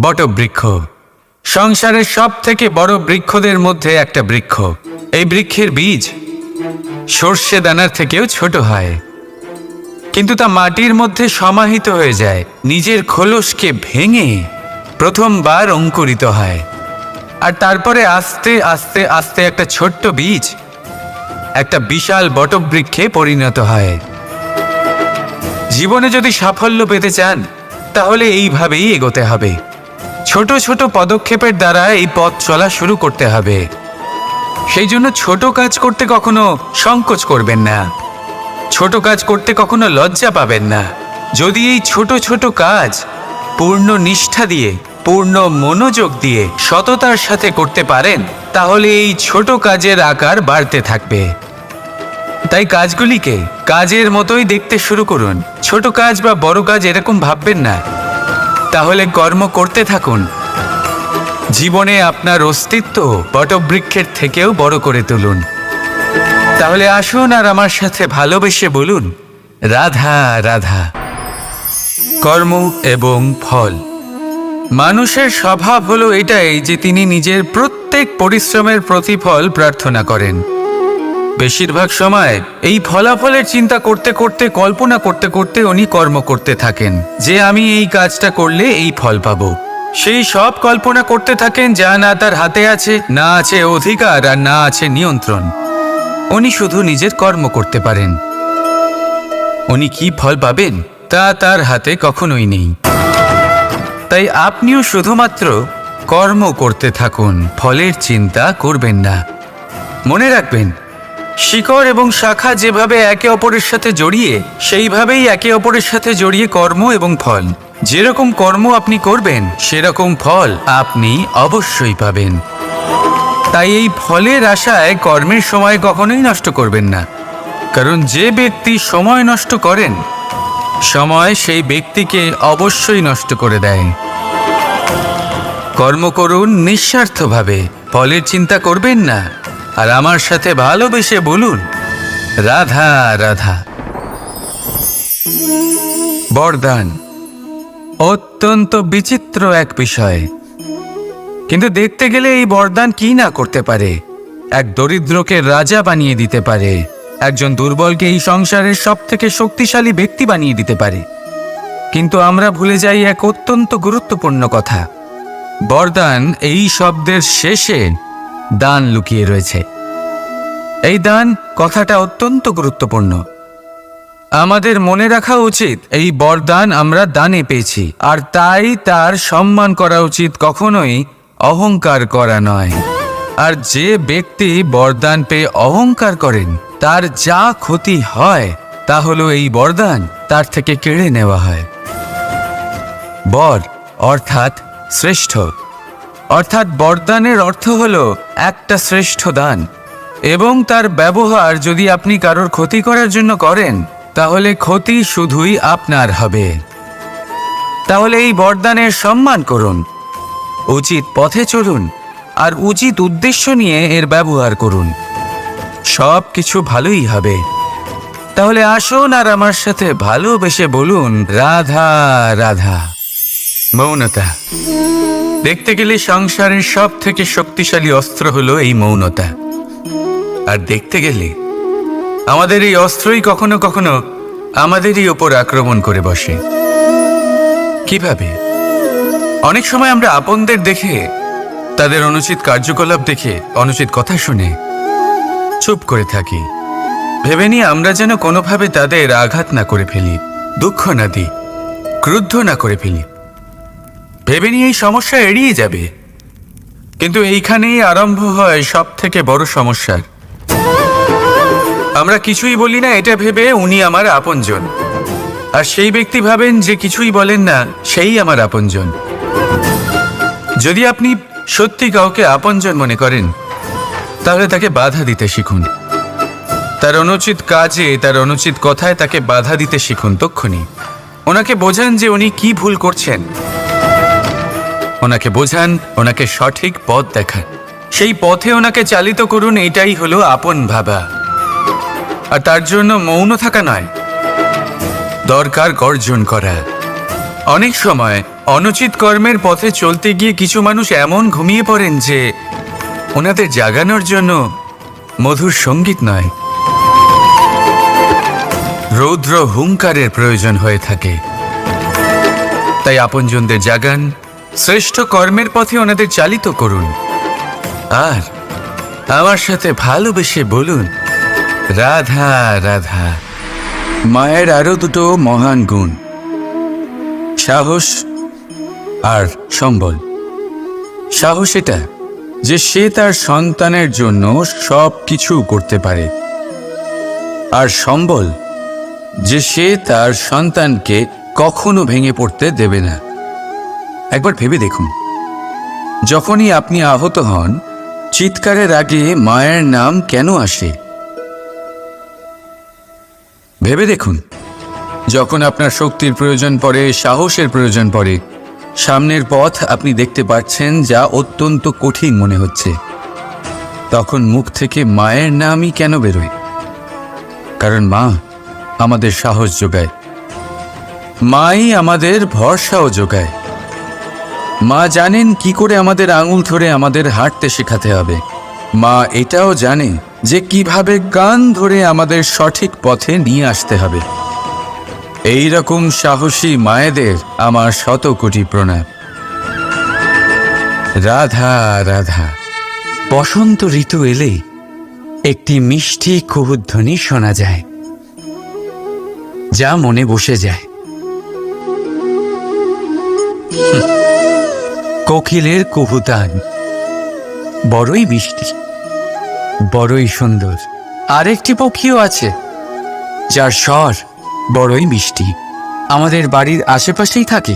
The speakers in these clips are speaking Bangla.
বটবৃক্ষ সংসারের সব থেকে বড় বৃক্ষদের মধ্যে একটা বৃক্ষ। এই বৃক্ষের বীজ সর্ষে দানার থেকেও ছোট হয়। কিন্তু তা মাটির মধ্যে সমাহিত হয়ে যায়, নিজের খোলসকে ভেঙে প্রথমবার অঙ্কুরিত হয়। আর তারপরে আস্তে আস্তে আস্তে একটা ছোট্ট বীজ একটা বিশাল বটবৃক্ষে পরিণত হয়। জীবনে যদি সাফল্য পেতে চান, তাহলে এইভাবেই এগোতে হবে। ছোট ছোট পদক্ষেপের দ্বারা এই পথ চলা শুরু করতে হবে। সেই জন্য ছোট কাজ করতে কখনো সংকোচ করবেন না। ছোট কাজ করতে কখনো লজ্জা পাবেন না। যদি এই ছোট ছোট কাজ পূর্ণ নিষ্ঠা দিয়ে, পূর্ণ মনোযোগ দিয়ে সততার সাথে করতে পারেন, তাহলে এই ছোট কাজের আকার বাড়তে থাকবে। তাই কাজগুলিকে কাজের মতোই দেখতে শুরু করুন। ছোট কাজ বা বড় কাজ এরকম ভাববেন না। তাহলে কর্ম করতে থাকুন। জীবনে আপনার অস্তিত্ব বটবৃক্ষের থেকেও বড় করে তুলুন। তাহলে আসুন আর আমার সাথে ভালোবেসে বলুন, রাধা রাধা। কর্ম এবং ফল। মানুষের স্বভাব হলো এটাই যে তিনি নিজের প্রত্যেক পরিশ্রমের প্রতিফল প্রার্থনা করেন। বেশিরভাগ সময় এই ফলাফলের চিন্তা করতে করতে, কল্পনা করতে করতে উনি কর্ম করতে থাকেন, যে আমি এই কাজটা করলে এই ফল পাবো। সেই সব কল্পনা করতে থাকেন যা না তার হাতে আছে, না আছে অধিকার আর না আছে নিয়ন্ত্রণ। উনি শুধু নিজের কর্ম করতে পারেন। উনি কি ফল পাবেন তা তার হাতে কখনোই নেই। তাই আপনিও শুধুমাত্র কর্ম করতে থাকুন, ফলের চিন্তা করবেন না। মনে রাখবেন, শিকড় এবং শাখা যেভাবে একে অপরের সাথে জড়িয়ে, সেইভাবেই একে অপরের সাথে জড়িয়ে কর্ম এবং ফল। যেরকম কর্ম আপনি করবেন, সেরকম ফল আপনি অবশ্যই পাবেন। তাই এই ফলের আশায় কর্মের সময় কখনোই নষ্ট করবেন না। কারণ যে ব্যক্তি সময় নষ্ট করেন, সময় সেই ব্যক্তিকে অবশ্যই নষ্ট করে দেয়। কর্ম করুন নিঃস্বার্থভাবে, ফলের চিন্তা করবেন না। আর আমার সাথে ভালোবেসে বলুন, রাধা রাধা। বরদান। অত্যন্ত বিচিত্র এক বিষয়। কিন্তু দেখতে গেলে এই বরদান কি না করতে পারে? এক দরিদ্রকে রাজা বানিয়ে দিতে পারে। একজন দুর্বলকে এই সংসারের সব থেকে শক্তিশালী ব্যক্তি বানিয়ে দিতে পারে। কিন্তু আমরা ভুলে যাই এক অত্যন্ত গুরুত্বপূর্ণ কথা। বরদান এই শব্দের শেষে দান লুকিয়ে রয়েছে। এই দান কথাটা অত্যন্ত গুরুত্বপূর্ণ। আমাদের মনে রাখা উচিত, এই বরদান আমরা দানে পেয়েছি, আর তাই তার সম্মান করা উচিত কখনোই অহংকার করা নয়। আর যে ব্যক্তি বরদান পেয়ে অহংকার করেন, তার যা ক্ষতি হয়, তা হলো এই বরদান, তার থেকে কেড়ে নেওয়া হয়। বর, অর্থাৎ শ্রেষ্ঠ। অর্থাৎ বরদানের অর্থ হল একটা শ্রেষ্ঠ দান, এবং তার ব্যবহার যদি আপনি কারোর ক্ষতি করার জন্য করেন তাহলে ক্ষতি শুধুই আপনার হবে। তাহলে এই বরদানের সম্মান করুন। উচিত পথে চলুন আর উচিত উদ্দেশ্য নিয়ে এর ব্যবহার করুন। সব কিছু ভালোই হবে। তাহলে আসুন আর আমার সাথে ভালোবেসে বলুন, রাধা রাধা, মৌনতা। দেখতে গেলে সংসারের সব থেকে শক্তিশালী অস্ত্র হলো এই মৌনতা। আর দেখতে গেলে আমাদের এই অস্ত্রই কখনো কখনো আমাদেরই ওপর আক্রমণ করে বসে। কীভাবে? অনেক সময় আমরা আপনদের দেখে, তাদের অনুচিত কার্যকলাপ দেখে, অনুচিত কথা শুনে চুপ করে থাকি। ভেবে নিয়ে আমরা যেন কোনোভাবে তাদের আঘাত না করে ফেলি, দুঃখ না দিই, ক্রুদ্ধ না করে ফেলি। ভেবে নিয়ে এই সমস্যা এড়িয়ে যাবে। কিন্তু এইখানেই আরম্ভ হয় সব থেকে বড় সমস্যার। আমরা কিছুই বলি না, এটা ভেবে উনি আমার আপনজন। আর সেই ব্যক্তি ভাবেন যে কিছুই বলেন না, সেই আমার আপনজন। যদি আপনি সত্যি কাউকে আপনজন মনে করেন, তাহলে তাকে বাধা দিতে শিখুন। তার অনুচিত কাজে, তার অনুচিত কথায় তাকে বাধা দিতে শিখুন তক্ষুনি। ওনাকে বোঝান যে উনি কি ভুল করছেন। ওনাকে বোঝান, ওনাকে সঠিক পথ দেখান। সেই পথে ওনাকে চালিত করুন, এটাই হলো আপন ভাবা। আর তার জন্য মৌন থাকা নয়। দরকার গর্জন করা। অনেক সময় অনুচিত কর্মের পথে চলতে গিয়ে কিছু মানুষ এমন ঘুমিয়ে পড়েন যে ওনাদের জাগানোর জন্য মধুর সংগীত নয়। রৌদ্র হুঙ্কারের প্রয়োজন হয়ে থাকে। তাই আপনজনদের জাগান, শ্রেষ্ঠ কর্মের পথে ওনাদের চালিত করুন। আর আমার সাথে ভালোবেসে বলুন। রাধা রাধা। মায়ের আরও দুটো মহান গুণ, সাহস আর সম্বল। সাহস এটা যে সে তার সন্তানের জন্য সব কিছু করতে পারে। আর সম্বল যে সে তার সন্তানকে কখনো ভেঙে পড়তে দেবে না। একবার ভেবে দেখুন। যখনই আপনি আহত হন, চিৎকারের আগে মায়ের নাম কেন আসে? ভেবে দেখুন। যখন আপনার শক্তির প্রয়োজন পড়ে, সাহসের প্রয়োজন পড়ে, সামনের পথ আপনি দেখতে পাচ্ছেন যা অত্যন্ত কঠিন মনে হচ্ছে। তখন মুখ থেকে মায়ের নামই কেন বেরোয়? কারণ মা আমাদের সাহস যোগায়। মাই আমাদের ভরসাও যোগায়। মা জানেন কি করে আমাদের আঙুল ধরে আমাদের হাঁটতে শেখাতে হবে। মা এটাও জানে যে কীভাবে গান ধরে আমাদের সঠিক পথে নিয়ে আসতে হবে। এই রকম সাহসী মায়েদের আমার শত কোটি প্রণাম। রাধা রাধা। বসন্ত ঋতু এলে একটি মিষ্টি কুহুধ্বনি শোনা যায়, যা মনে বসে যায়। কোকিলের কুহুতান বড়ই মিষ্টি, বড়ই সুন্দর। আরেকটি পক্ষীও আছে, যার স্বর বড়ই মিষ্টি। আমাদের বাড়ির আশেপাশেই থাকে।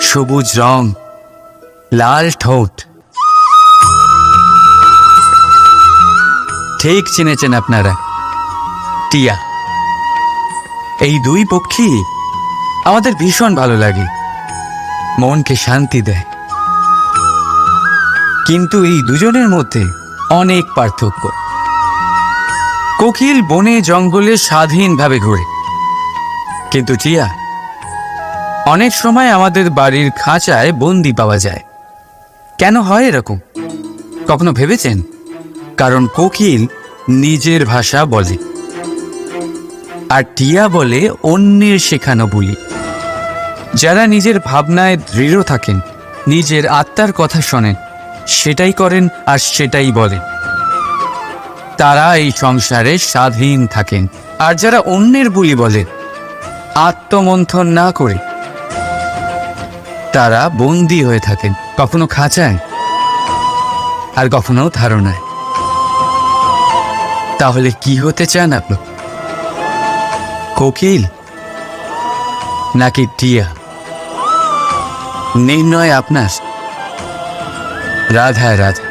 সবুজ রং, লাল ঠোঁট। ঠিক চিনেছেন আপনারা, টিয়া। এই দুই পক্ষী আমাদের ভীষণ ভালো লাগে। মনকে শান্তি দেয়। কিন্তু এই দুজনের মধ্যে অনেক পার্থক্য। কোকিল বনে জঙ্গলে স্বাধীনভাবে ঘুরে। কিন্তু টিয়া অনেক সময় আমাদের বাড়ির খাঁচায় বন্দি পাওয়া যায়। কেন হয় এরকম? কখনো ভেবেছেন? কারণ কোকিল নিজের ভাষা বলে। আর টিয়া বলে অন্যের শেখানো বলি। যারা নিজের ভাবনায় দৃঢ় থাকেন, নিজের আত্মার কথা শোনেন সেটাই করেন আর সেটাই বলেন। তারা এই সংসারে স্বাধীন থাকেন। আর যারা অন্যের বুলি বলেন আত্মমন্থন না করে, তারা বন্দী হয়ে থাকেন। কখনো খাঁচায়, আর কখনো ধারণায়। তাহলে কি হতে চান আপনি? কোকিল নাকি টিয়া? নির্ণয় আপনার। রাধা রাধা